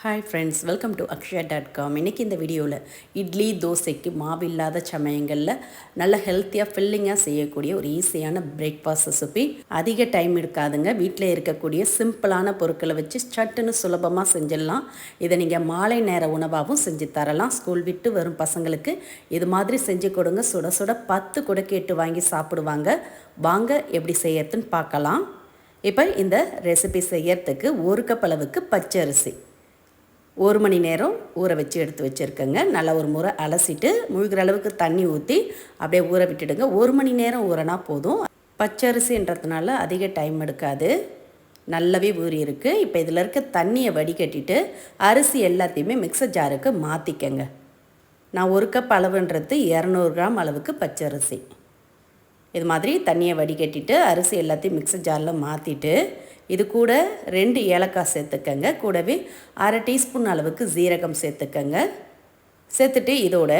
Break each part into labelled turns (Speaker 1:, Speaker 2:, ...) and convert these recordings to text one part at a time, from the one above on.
Speaker 1: Hi friends welcome to Akshaya dot com இன்றைக்கி இந்த வீடியோவில் இட்லி தோசைக்கு மாவு இல்லாத சமயங்களில் நல்ல ஹெல்த்தியாக ஃபில்லிங்காக செய்யக்கூடிய ஒரு ஈஸியான பிரேக்ஃபாஸ்ட் ரெசிபி அதிக டைம் எடுக்காதுங்க. வீட்டில் இருக்கக்கூடிய சிம்பிளான பொருட்களை வச்சு சட்டுன்னு சுலபமாக செஞ்சிடலாம். இதை நீங்கள் மாலை நேர உணவாகவும் செஞ்சு தரலாம். ஸ்கூல் விட்டு வரும் பசங்களுக்கு இது மாதிரி செஞ்சு கொடுங்க. சுட சுட பத்து கூட கேட்டு வாங்கி சாப்பிடுவாங்க. வாங்க எப்படி செய்யறதுன்னு பார்க்கலாம். இப்போ இந்த ரெசிபி செய்யறதுக்கு ஒரு கப் அளவுக்கு பச்சரிசி. ஒரு மணி நேரம் ஊற வச்சு எடுத்து வச்சுருக்கேங்க. நல்லா ஒரு முறை அலசிட்டு முழுகிற அளவுக்கு தண்ணி ஊற்றி அப்படியே ஊற விட்டுடுங்க. ஒரு மணி நேரம் ஊறனா போதும். பச்சரிசின்றதுனால அதிக டைம் எடுக்காது. நல்லாவே ஊறி இருக்குது இப்போ இதில் இருக்க தண்ணியை வடிகட்டிட்டு அரிசி எல்லாத்தையுமே மிக்சர் ஜாருக்கு மாற்றிக்கங்க நான் ஒரு கப் அளவுன்றது இரநூறு கிராம் அளவுக்கு பச்சரிசி. இது மாதிரி தண்ணியை வடிகட்டிட்டு அரிசி எல்லாத்தையும் மிக்சர் ஜாரில் மாற்றிட்டு இது கூட ரெண்டு ஏலக்காய் சேர்த்துக்கங்க. கூடவே அரை டீஸ்பூன் அளவுக்கு ஜீரகம் சேர்த்துக்கங்க. சேர்த்துட்டு இதோட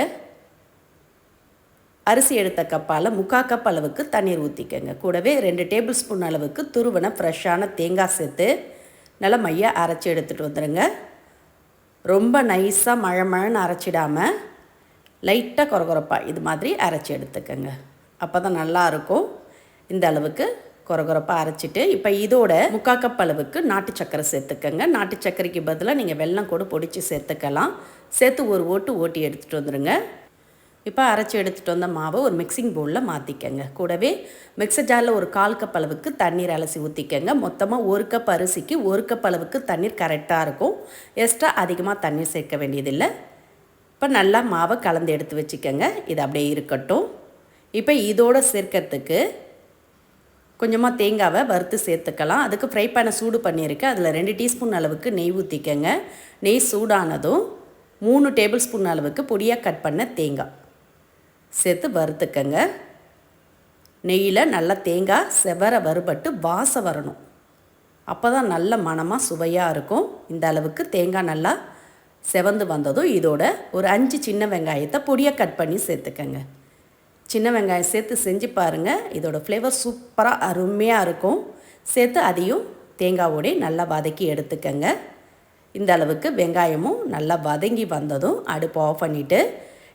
Speaker 1: அரிசி எடுத்த கப்பால் முக்கா கப் அளவுக்கு தண்ணீர் ஊற்றிக்கங்க கூடவே ரெண்டு டேபிள் ஸ்பூன் அளவுக்கு துருவன ஃப்ரெஷ்ஷான தேங்காய் சேர்த்து நல்லா மையாக அரைச்சி எடுத்துகிட்டு வந்துடுங்க ரொம்ப நைஸாக மழை மழைன்னு அரைச்சிடாமல் லைட்டாக குறகுறப்பாக இது மாதிரி அரைச்சி எடுத்துக்கங்க. அப்போ தான் நல்லாயிருக்கும் இந்த அளவுக்கு குறகுறப்பாக அரைச்சிட்டு இப்போ இதோட முக்கா கப் அளவுக்கு நாட்டு சக்கரை சேர்த்துக்கங்க. நாட்டு சர்க்கரைக்கு பதிலாக நீங்கள் வெல்லம் கூட பொடிச்சு சேர்த்துக்கலாம். சேர்த்து ஒரு ஓட்டு ஓட்டி எடுத்துகிட்டு வந்துடுங்க இப்போ அரைச்சி எடுத்துகிட்டு வந்த மாவை ஒரு மிக்சிங் பவுலில் மாற்றிக்கங்க கூடவே மிக்சர் ஜாரில் ஒரு கால் கப் அளவுக்கு தண்ணீர் அலசி ஊற்றிக்கங்க மொத்தமாக ஒரு கப் அரிசிக்கு ஒரு கப் அளவுக்கு தண்ணீர் கரெக்டாக இருக்கும். எக்ஸ்ட்ரா அதிகமாக தண்ணீர் சேர்க்க வேண்டியதில்லை. இப்போ நல்லா மாவை கலந்து எடுத்து வச்சுக்கோங்க. இது அப்படியே இருக்கட்டும். இப்போ இதோடு சேர்க்கறதுக்கு கொஞ்சமாக தேங்காவை வறுத்து சேர்த்துக்கலாம். அதுக்கு ஃப்ரை பேனை சூடு பண்ணியிருக்கேன். அதில் ரெண்டு டீஸ்பூன் அளவுக்கு நெய் ஊற்றிக்கங்க நெய் சூடானதும் மூணு டேபிள் ஸ்பூன் அளவுக்கு பொடியாக கட் பண்ண தேங்காய். சேர்த்து வறுத்துக்கங்க. நெய்யில் நல்லா தேங்காய் செவர வறுபட்டு வாசம் வரணும். அப்போ தான் நல்ல மனமாக சுவையாக இருக்கும். இந்த அளவுக்கு தேங்காய் நல்லா செவந்து வந்ததும் இதோட ஒரு அஞ்சு சின்ன வெங்காயத்தை பொடியாக கட் பண்ணி சேர்த்துக்கங்க. சின்ன வெங்காயம் சேர்த்து செஞ்சு பாருங்கள் இதோடய ஃப்ளேவர் சூப்பராக அருமையாக இருக்கும். சேர்த்து அதையும் தேங்காவோடே நல்லா வதக்கி எடுத்துக்கங்க. இந்த அளவுக்கு வெங்காயமும் நல்லா வதங்கி வந்ததும் அடுப்பு ஆஃப் பண்ணிவிட்டு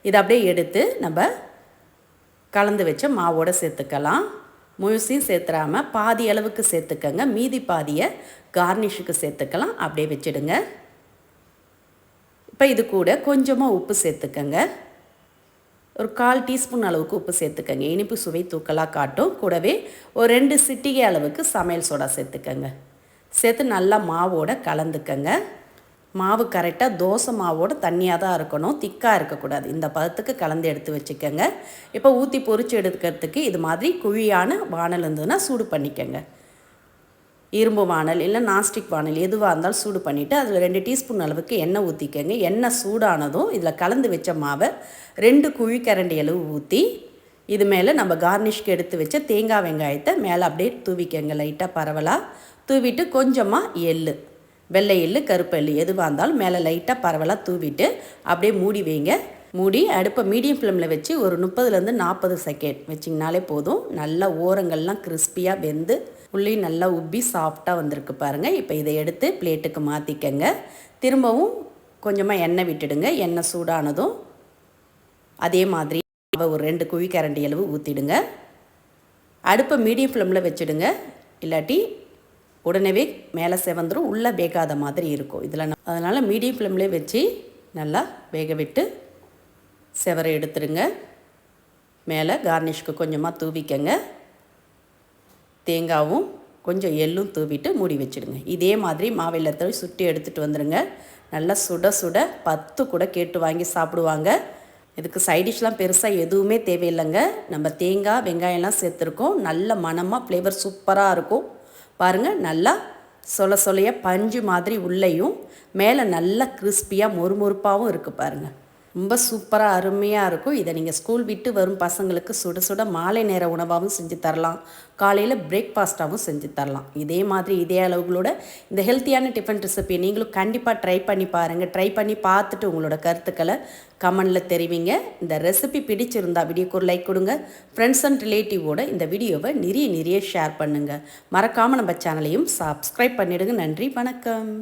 Speaker 1: இதை அப்படியே எடுத்து நம்ம கலந்து வச்ச மாவோடு சேர்த்துக்கலாம். முழுசையும் சேர்த்துறாமல் பாதி அளவுக்கு சேர்த்துக்கங்க. மீதி பாதியை கார்னிஷுக்கு சேர்த்துக்கலாம். அப்படியே வச்சுடுங்க. இப்போ இது கூட கொஞ்சமாக உப்பு சேர்த்துக்கங்க. ஒரு கால் டீஸ்பூன் அளவுக்கு உப்பு சேர்த்துக்கங்க. இனிப்பு சுவை தூக்கலாக காட்டும். கூடவே ஒரு ரெண்டு சிட்டிகை அளவுக்கு சமையல் சோடா சேர்த்துக்கங்க. சேர்த்து நல்லா மாவோட கலந்துக்கங்க. மாவு கரெக்டாக தோசை மாவோட தண்ணியாக தான் இருக்கணும். திக்காக இருக்கக்கூடாது. இந்த பதத்துக்கு கலந்து எடுத்து வச்சுக்கோங்க. இப்போ ஊற்றி பொறிச்சு எடுக்கிறதுக்கு இது மாதிரி குழியான வானல் இருந்ததுன்னா சூடு பண்ணிக்கோங்க. இரும்பு வானல் இல்லை நாஸ்டிக் வானல் எதுவாக இருந்தாலும் சூடு பண்ணிவிட்டு அதில் ரெண்டு டீஸ்பூன் அளவுக்கு எண்ணெய் ஊற்றிக்கங்க எண்ணெய் சூடானதும் இதில் கலந்து வச்ச மாவை ரெண்டு குழி கரண்டி அளவு ஊற்றி இது மேலே நம்ம கார்னிஷ்க்கு எடுத்து வச்ச தேங்காய் வெங்காயத்தை மேலே அப்படியே தூவிக்கங்க. லைட்டாக பரவலாக தூவிட்டு கொஞ்சமாக எள் வெள்ளை எள் கருப்பு எள் எதுவாக இருந்தாலும் மேலே லைட்டாக பரவலாக தூவிட்டு அப்படியே மூடி வைங்க. மூடி அடுப்பை மீடியம் ஃப்ளேமில் வச்சு ஒரு முப்பதுலேருந்து நாற்பது செகண்ட் வச்சிங்கனாலே போதும். நல்லா ஓரங்கள்லாம் கிறிஸ்பியாக வெந்து உள்ளே நல்லா உப்பி சாஃப்டாக வந்திருக்கு பாருங்கள் இப்போ இதை எடுத்து பிளேட்டுக்கு மாற்றிக்கங்க திரும்பவும் கொஞ்சமாக எண்ணெய் விட்டுடுங்க. எண்ணெய் சூடானதும் அதே மாதிரி ஒரு ரெண்டு குழி கரண்டி அளவு ஊற்றிடுங்க அடுப்பை மீடியம் ஃப்ளேமில் வச்சுடுங்க. இல்லாட்டி உடனே மேலே செவந்துடும் உள்ளே வேகாத மாதிரி இருக்கும். இதில் அதனால் மீடியம் ஃப்ளேம்லேயே வச்சு நல்லா வேக விட்டு செவரை எடுத்துருங்க. மேலே கார்னிஷ்க்கு கொஞ்சமாக தூவிக்கங்க. தேங்காவும் கொஞ்சம் எள்ளும் தூவிட்டு மூடி வச்சுடுங்க. இதே மாதிரி மாவில்லத்தை சுட்டி எடுத்துகிட்டு வந்துடுங்க நல்லா சுட சுட பத்து கூட கேட்டு வாங்கி சாப்பிடுவாங்க. இதுக்கு சைடிஷ்லாம் பெருசாக எதுவுமே தேவையில்லைங்க. நம்ம தேங்காய் வெங்காயம்லாம் சேர்த்துருக்கோம். நல்ல மனமாக ஃப்ளேவர் சூப்பராக இருக்கும். பாருங்கள் நல்லா சொல சொலையாக பஞ்சு மாதிரி உள்ளேயும் மேலே நல்லா கிறிஸ்பியாக மொறுமொறுப்பாகவும் இருக்குது பாருங்கள் ரொம்ப சூப்பராக அருமையாக இருக்கும். இதை நீங்கள் ஸ்கூல் விட்டு வரும் பசங்களுக்கு சுட சுட மாலை நேர உணவாகவும் செஞ்சு தரலாம். காலையில் பிரேக்ஃபாஸ்ட்டாகவும் செஞ்சு தரலாம். இதே மாதிரி இதே அளவுகளோட இந்த ஹெல்த்தியான டிஃபன் ரெசிபியை நீங்களும் கண்டிப்பாக ட்ரை பண்ணி பாருங்கள் ட்ரை பண்ணி பார்த்துட்டு உங்களோட கருத்துக்களை கமெண்டில் தெரிவிங்க. இந்த ரெசிபி பிடிச்சிருந்தா வீடியோக்கு ஒரு லைக் கொடுங்க. ஃப்ரெண்ட்ஸ் அண்ட் ரிலேட்டிவோட இந்த வீடியோவை நிறைய நிறைய ஷேர் பண்ணுங்கள் மறக்காமல் நம்ம சேனலையும் சப்ஸ்கிரைப் பண்ணிவிடுங்க நன்றி வணக்கம்.